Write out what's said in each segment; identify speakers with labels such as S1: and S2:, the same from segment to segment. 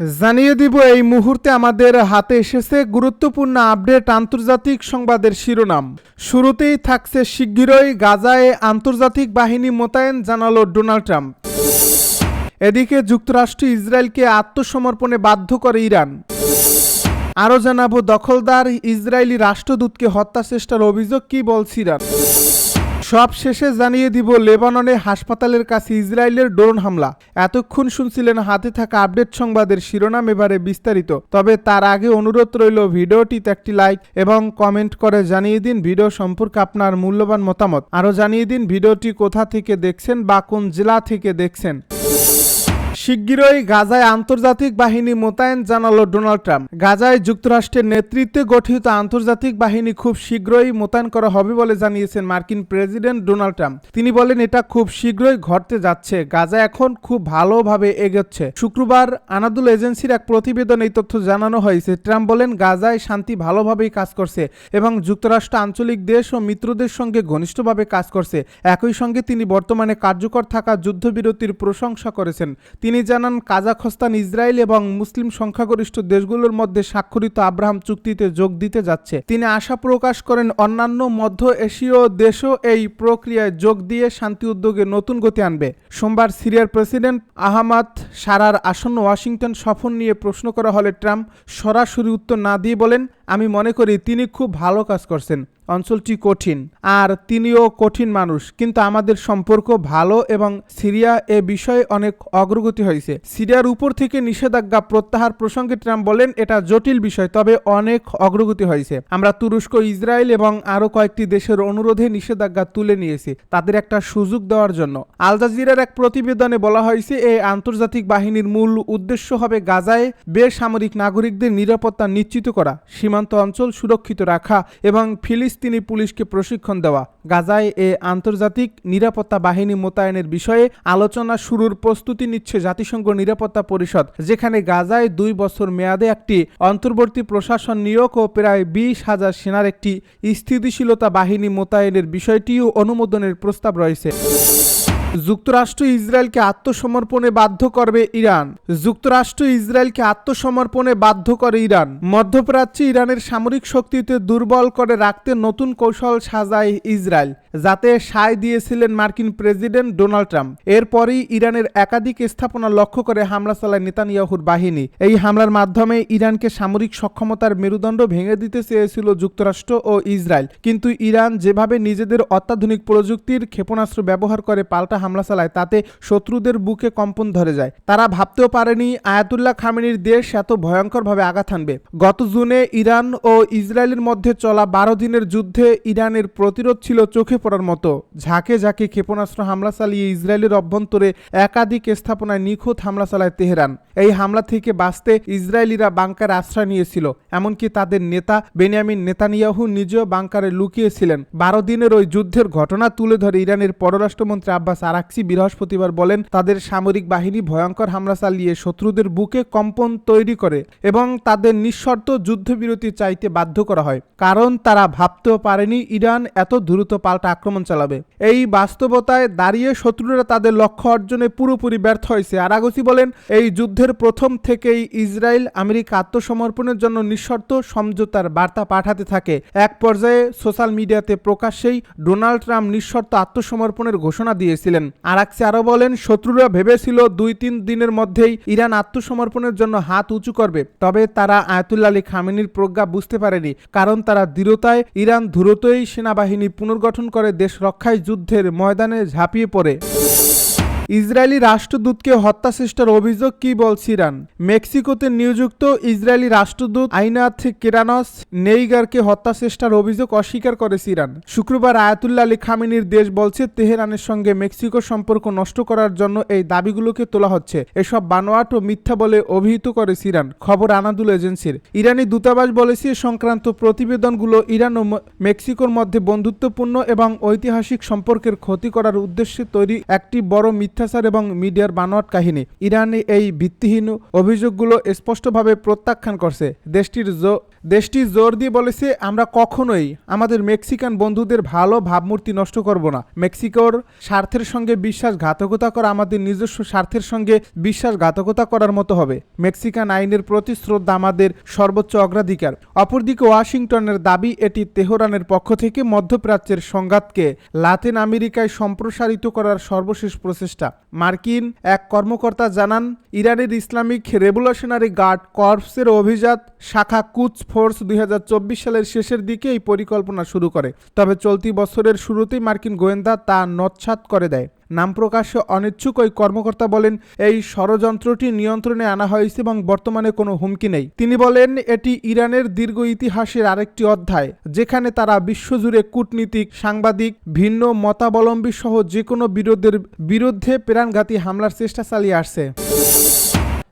S1: জানিয়ে দিব, এই মুহূর্তে আমাদের হাতে এসেছে গুরুত্বপূর্ণ আপডেট আন্তর্জাতিক সংবাদের শিরোনাম। শুরুতেই থাকছে শিগগিরই গাজায় আন্তর্জাতিক বাহিনী মোতায়েন, জানালো ডোনাল্ড ট্রাম্প। এদিকে যুক্তরাষ্ট্র ইসরায়েলকে আত্মসমর্পণে বাধ্য করে ইরান। আরও জানাব, দখলদার ইসরায়েলি রাষ্ট্রদূতকে হত্যা চেষ্টার অভিযোগ, কি বলছে ইরান? সব শেষে জানিয়ে দিব লেবাননে হাসপাতালের কাছে ইসরায়েলের ড্রোন হামলা। এতক্ষণ শুনছিলেন হাতে থাকা আপডেট সংবাদের শিরোনাম এবারে বিস্তারিত। তবে তার আগে অনুরোধ রইল ভিডিওটিতে একটি লাইক এবং কমেন্ট করে জানিয়ে দিন ভিডিও সম্পর্কে আপনার মূল্যবান মতামত। আরও জানিয়ে দিন ভিডিওটি কোথা থেকে দেখছেন বা কোন জেলা থেকে দেখছেন। শিগগিরই গাজায় আন্তর্জাতিক বাহিনী মোতায়েন জানালো ডোনাল্ড ট্রাম্প। গাজায় যুক্তরাষ্ট্রের নেতৃত্বে গঠিত আন্তর্জাতিক বাহিনী খুব শীঘ্রই মোতায়েন করা হবে বলে জানিয়েছেন মার্কিন প্রেসিডেন্ট ডোনাল্ড ট্রাম্প। তিনি বলেন, এটা খুব শীঘ্রই ঘটতে যাচ্ছে। গাজা এখন খুব ভালোভাবে এগোচ্ছে। শুক্রবার আনাদুল এজেন্সির এক প্রতিবেদন এই তথ্য জানানো হয়েছে। ট্রাম্প বলেন, গাজায় শান্তি ভালোভাবেই কাজ করছে এবং যুক্তরাষ্ট্র আঞ্চলিক দেশ ও মিত্রদের সঙ্গে ঘনিষ্ঠভাবে কাজ করছে। একই সঙ্গে তিনি বর্তমানে কার্যকর থাকা যুদ্ধবিরতির প্রশংসা করেছেন। তিনি জানান, কাজাখস্তান, ইসরায়েল এবং মুসলিম সংখ্যাগরিষ্ঠ দেশগুলোর মধ্যে স্বাক্ষরিত আব্রাহাম চুক্তিতে যোগ দিতে যাচ্ছে। তিনি আশা প্রকাশ করেন, অন্যান্য মধ্য এশীয় দেশও এই প্রক্রিয়ায় যোগ দিয়ে শান্তি উদ্যোগে নতুন গতি আনবে। সোমবার সিরিয়ার প্রেসিডেন্ট আহমাদ সারার আসন্ন ওয়াশিংটন সফর নিয়ে প্রশ্ন করা হলে ট্রাম্প সরাসরি উত্তর না দিয়ে বলেন, আমি মনে করি তিনি খুব ভালো কাজ করছেন। অঞ্চলটি কঠিন, আর তিনিও কঠিন মানুষ। কিন্তু আমাদের সম্পর্ক ভালো এবং সিরিয়া এ বিষয়ে অনেক অগ্রগতি হয়েছে। সিরিয়ার উপর থেকে নিষেধাজ্ঞা প্রত্যাহার প্রসঙ্গে ট্রাম্প বলেন, এটা জটিল বিষয়, তবে অনেক অগ্রগতি হয়েছে। আমরা তুরস্ক, ইসরায়েল এবং আরও কয়েকটি দেশের অনুরোধে নিষেধাজ্ঞা তুলে নিয়েছি, তাদের একটা সুযোগ দেওয়ার জন্য। আল জাজিরার এক প্রতিবেদনে বলা হয়েছে এই আন্তর্জাতিক বাহিনীর মূল উদ্দেশ্য হবে গাজায় বেসামরিক নাগরিকদের নিরাপত্তা নিশ্চিত করা, সীমান্ত অঞ্চল সুরক্ষিত রাখা এবং ফিলিস্তিনি পুলিশকে প্রশিক্ষণ দেওয়া। গাজায় এ আন্তর্জাতিক নিরাপত্তা বাহিনী মোতায়েনের বিষয়ে আলোচনা শুরুর প্রস্তুতি নিচ্ছে জাতিসংঘ নিরাপত্তা পরিষদ, যেখানে গাজায় দুই বছর মেয়াদে একটি অন্তর্বর্তী প্রশাসন নিয়োগ ও প্রায় বিশ হাজার সেনার একটি স্থিতিশীলতা বাহিনী মোতায়েনের বিষয়টিও অনুমোদনের প্রস্তাব রয়েছে। যুক্তরাষ্ট্র ইসরায়েলকে আত্মসমর্পণে বাধ্য করবে ইরান। যুক্তরাষ্ট্র ইসরায়েলকে আত্মসমর্পণে বাধ্য করে ইরান। মধ্যপ্রাচ্যে ইরানের সামরিক শক্তিতে দুর্বল করে রাখতে নতুন কৌশল সাজায় ইসরায়েল। যাতে সায় দিয়েছিলেন মার্কিন প্রেসিডেন্ট ডোনাল্ড ট্রাম্প। এরপরই ইরানের একাধিক স্থাপনা লক্ষ্য করে হামলা চালায় নেতানিয়াহুর বাহিনী। এই হামলার মাধ্যমে ইরানকে সামরিক সক্ষমতার মেরুদণ্ড ভেঙে দিতে চেয়েছিল যুক্তরাষ্ট্র ও ইসরায়েল। কিন্তু ইরান যেভাবে নিজেদের অত্যাধুনিক প্রযুক্তির ক্ষেপণাস্ত্র ব্যবহার করে পাল্টা হামলা চালায়, তাতে শত্রুদের বুকে কম্পন ধরে যায়। তারা ভাবতেও পারেনি আয়াতুল্লাহ খামেনির দেশ এত ভয়ঙ্করভাবে আঘাত হানবে। গত জুনে ইরান ও ইসরায়েলের মধ্যে চলা বারো দিনের যুদ্ধে ইরানের প্রতিরোধ ছিল চোখে পড়ার মতো। ঝাঁকে ঝাঁকে ক্ষেপণাস্ত্র হামলা চালিয়ে ইসরায়েলের অভ্যন্তরে একাধিক স্থাপনায় নিখুঁত হামলা চালায় তেহরান। এই হামলা থেকে বাঁচতে ইসরায়েলিরা বাংকার আশ্রয় নিয়েছিল, এমনকি তাদের নেতা বেনিয়ামিন নেতানিয়াহু নিজেও বাংকারে লুকিয়েছিলেন। বারো দিনের ওই যুদ্ধের ঘটনা তুলে ধরে ইরানের পররাষ্ট্রমন্ত্রী আব্বাস আরাকসি বৃহস্পতিবার বলেন, তাদের সামরিক বাহিনী ভয়ঙ্কর হামলা চালিয়ে শত্রুদের বুকে কম্পন তৈরি করে এবং তাদের নিঃশর্ত যুদ্ধবিরতি চাইতে বাধ্য করা হয়। কারণ তারা ভাবতেও পারেনি ইরান এত দ্রুত পাল্টা আক্রমণ চালাবে। এই বাস্তবতায় দাঁড়িয়ে শত্রুরা তাদের লক্ষ্য অর্জনে পুরোপুরি ব্যর্থ হয়েছে। আরাগসি বলেন, এই যুদ্ধের প্রথম থেকেই ইসরায়েল আমেরিকা আত্মসমর্পণের জন্য নিঃশর্ত সমঝোতার বার্তা পাঠাতে থাকে। এক পর্যায়ে সোশ্যাল মিডিয়াতে প্রকাশ্যেই ডোনাল্ড ট্রাম্প নিঃশর্ত আত্মসমর্পণের ঘোষণা দিয়েছিলেন। আরাকসি আরও বলেন, শত্রুরা ভেবেছিল দুই তিন দিনের মধ্যেই ইরান আত্মসমর্পণের জন্য হাত উঁচু করবে। তবে তারা আয়াতুল্লা আলী খামেনির প্রজ্ঞা বুঝতে পারেনি, কারণ তারা দৃঢ়তায় ইরান দ্রুতই সেনাবাহিনী পুনর্গঠন করে দেশ রক্ষায় যুদ্ধের ময়দানে ঝাঁপিয়ে পড়ে। ইসরায়েলি রাষ্ট্রদূতকে হত্যা চেষ্টার অভিযোগ কি বলছে ইরান মেক্সিকোতে নিযুক্ত ইসরায়েলি রাষ্ট্রদূত আইনাথ কেরানস নেইগারকে হত্যা চেষ্টার অভিযোগ অস্বীকার করেছে ইরান শুক্রবার আয়াতুল্লাহ আলী খামিনির দেশ বলছে, তেহরানের সঙ্গে মেক্সিকো সম্পর্ক নষ্ট করার জন্য এই দাবিগুলোকে তোলা হচ্ছে। এসব বানোয়াট ও মিথ্যা বলে অভিহিত করেছে ইরান খবর আনাদুল এজেন্সির। ইরানি দূতাবাস বলেছে, সংক্রান্ত প্রতিবেদনগুলো ইরান ও মেক্সিকোর মধ্যে বন্ধুত্বপূর্ণ এবং ঐতিহাসিক সম্পর্কের ক্ষতি করার উদ্দেশ্যে তৈরি একটি বড় মিথ্যা মিথ্যাচার এবং মিডিয়ার বানোয়াট কাহিনী। ইরান এই ভিত্তিহীন অভিযোগগুলো স্পষ্টভাবে প্রত্যাখ্যান করছে। দেশটির দেশটি জোর দিয়ে বলেছে, আমরা কখনোই আমাদের মেক্সিকান বন্ধুদের ভালো ভাবমূর্তি নষ্ট করব না। মেক্সিকোর স্বার্থের সঙ্গে বিশ্বাসঘাতকতা করা আমাদের নিজস্ব স্বার্থের সঙ্গে বিশ্বাসঘাতকতা করার মতো হবে। মেক্সিকান আইনের প্রতি শ্রদ্ধা আমাদের সর্বোচ্চ অগ্রাধিকার। অপরদিকে ওয়াশিংটনের দাবি, এটি তেহরানের পক্ষ থেকে মধ্যপ্রাচ্যের সংঘাতকে লাতিন আমেরিকায় সম্প্রসারিত করার সর্বশেষ প্রচেষ্টা। মার্কিন এক কর্মকর্তা জানান, ইরানের ইসলামিক রেভলিউশনারি গার্ড কর্পসের অভিজাত শাখা কুচ ফোর্স দুই হাজার চব্বিশ সালের শেষের দিকে এই পরিকল্পনা শুরু করে। তবে চলতি বছরের শুরুতেই মার্কিন গোয়েন্দা তা নৎসাৎ করে দেয়। নাম প্রকাশে অনিচ্ছুক ওই কর্মকর্তা বলেন, এই ষড়যন্ত্রটি নিয়ন্ত্রণে আনা হয়েছে এবং বর্তমানে কোনো হুমকি নেই। তিনি বলেন, এটি ইরানের দীর্ঘ ইতিহাসের আরেকটি অধ্যায়, যেখানে তারা বিশ্বজুড়ে কূটনীতিক, সাংবাদিক, ভিন্ন মতাবলম্বী সহ যে কোনো বিরোধের বিরুদ্ধে প্রাণঘাতী হামলার চেষ্টা চালিয়ে আসছে।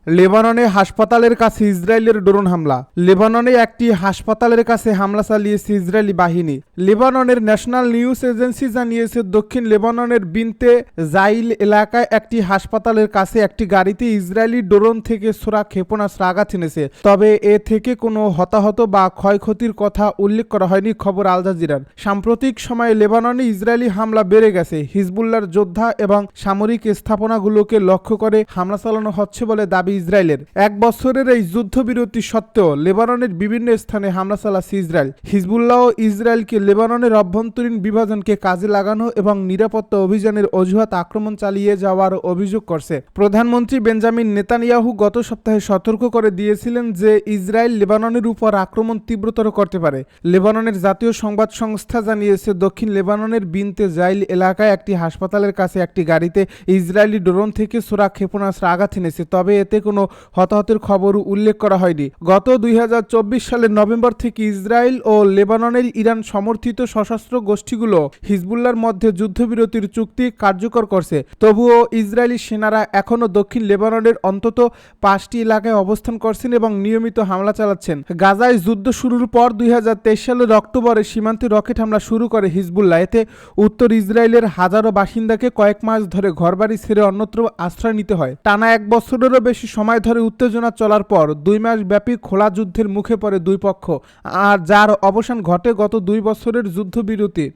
S1: লেবাননে হাসপাতালের কাছে ইসরায়েলের ড্রোন হামলা। লেবাননে একটি হাসপাতালের কাছে হামলা চালিয়েছে ইসরায়েলি বাহিনী। লেবাননের ন্যাশনাল নিউজ এজেন্সি জানিয়েছে, দক্ষিণ লেবাননের বিনতে জাইল এলাকায় একটি হাসপাতালের কাছে একটি গাড়িতে ইসরায়েলি ড্রোন থেকে ছোড়া ক্ষেপণাস্ত্র আঘাত এনেছে। তবে এ থেকে কোনো হতাহত বা ক্ষয়ক্ষতির কথা উল্লেখ করা হয়নি খবর আল জাজিরার। সাম্প্রতিক সময়ে লেবাননে ইসরায়েলি হামলা বেড়ে গেছে। হিজবুল্লার যোদ্ধা এবং সামরিক স্থাপনাগুলোকে লক্ষ্য করে হামলা চালানো হচ্ছে বলে দাবি ইসরায়েলের। এক বছরের এই যুদ্ধবিরতি সত্ত্বেও লেবাননের বিভিন্ন স্থানে হামলা চালাচ্ছে ইসরায়েল। হিজবুল্লাহ ও ইসরায়েলকে লেবাননের অভ্যন্তরীণ বিভাজনকে কাজে লাগানো এবং নিরাপত্তা অভিযানের অজুহাত আক্রমণ চালিয়ে যাওয়ার অভিযোগ করছে। প্রধানমন্ত্রী বেঞ্জামিন নেতানিয়াহু গত সপ্তাহে সতর্ক করে দিয়েছিলেন যে ইসরায়েল লেবাননের উপর আক্রমণ তীব্রতর করতে পারে। লেবাননের জাতীয় সংবাদ সংস্থা জানিয়েছে, দক্ষিণ লেবাননের বিনতে জাইল এলাকায় একটি হাসপাতালের কাছে একটি গাড়িতে ইসরায়েলি ড্রোন থেকে সোরা ক্ষেপণাস্ত্র আঘাত এনেছে। তবে এতে কোনো হতাহতের খবর উল্লেখ করা হয়নি। গত দুই সালের নভেম্বর থেকে ইসরায়েল ও লেবাননের ইরান সমর্থিত সশস্ত্র গোষ্ঠীগুলো হিজবুল্লার মধ্যে যুদ্ধবিরতির চুক্তি কার্যকর করছে। তবুও ইসরায়েলি সেনারা এখনও দক্ষিণ লেবাননের অন্তত পাঁচটি এলাকায় অবস্থান করছেন এবং নিয়মিত হামলা চালাচ্ছেন। গাজায় যুদ্ধ শুরুর পর দুই হাজার তেইশ সালের অক্টোবরে সীমান্তে রকেট হামলা শুরু করে হিজবুল্লাহ। এতে উত্তর ইসরায়েলের হাজারো বাসিন্দাকে কয়েক মাস ধরে ঘরবাড়ি ছেড়ে অন্যত্র আশ্রয় নিতে হয়। টানা এক বছরেরও বেশি সময় ধরে উত্তেজনা চলার পর দুই মাস ব্যাপী খোলা যুদ্ধের মুখে পড়ে দুই পক্ষ। আর যার অবসান ঘটে গত দুই বছরের যুদ্ধবিরতি।